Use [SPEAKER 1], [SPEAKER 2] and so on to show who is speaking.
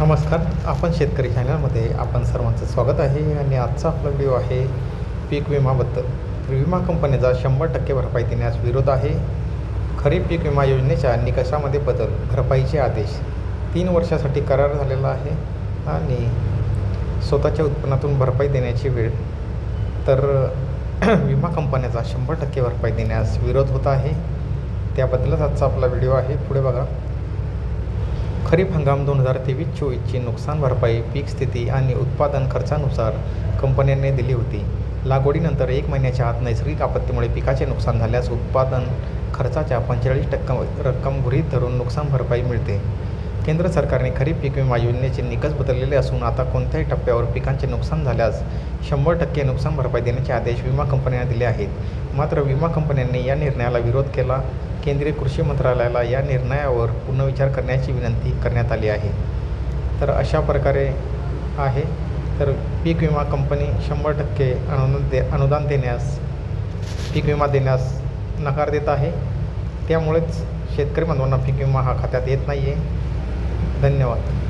[SPEAKER 1] नमस्कार. आपण शेतकरी चॅनलमध्ये आपण सर्वांचं स्वागत आहे आणि आजचा आपला व्हिडिओ आहे पीक विमाबद्दल विमा कंपनीचा शंभर टक्के भरपाई देण्यास विरोध आहे. खरीप पीक विमा योजनेच्या निकषामध्ये बदल भरपाईचे आदेश. तीन वर्षासाठी करार झालेला आहे आणि स्वतःच्या उत्पन्नातून भरपाई देण्याची वेळ. तर विमा कंपन्याचा शंभर टक्के भरपाई देण्यास विरोध होत आहे. त्याबद्दलच आजचा आपला व्हिडिओ आहे. पुढे बघा. खरीप हंगाम दोन हजार तेवीस चोवीसची नुकसान भरपाई पीक स्थिती आणि उत्पादन खर्चानुसार कंपन्यांनी दिली होती. लागवडीनंतर एक महिन्याच्या आत नैसर्गिक आपत्तीमुळे पिकाचे नुकसान झाल्यास उत्पादन खर्चाच्या पंचेचाळीस टक्का रक्कम गृहीत धरून नुकसान भरपाई मिळते. केंद्र सरकारने खरीप पीक विमा योजनेचे निकष बदललेले असून आता कोणत्याही टप्प्यावर पिकांचे नुकसान झाल्यास शंभर टक्के नुकसान भरपाई देण्याचे आदेश विमा कंपन्यांना दिले आहेत. मात्र विमा कंपन्यांनी या निर्णयाला विरोध केला केंद्रीय कृषी मंत्रालयाला या निर्णयावर पुनर्विचार करण्याची विनंती करण्यात आली आहे. तर अशा प्रकारे आहे. तर पीक विमा कंपनी शंभर टक्के अनुदान दे अनुदान देण्यास पीक विमा देण्यास नकार देत आहे. त्यामुळेच शेतकरी बांधवांना पीक विमा हा खात्यात येत नाही आहे धन्यवाद.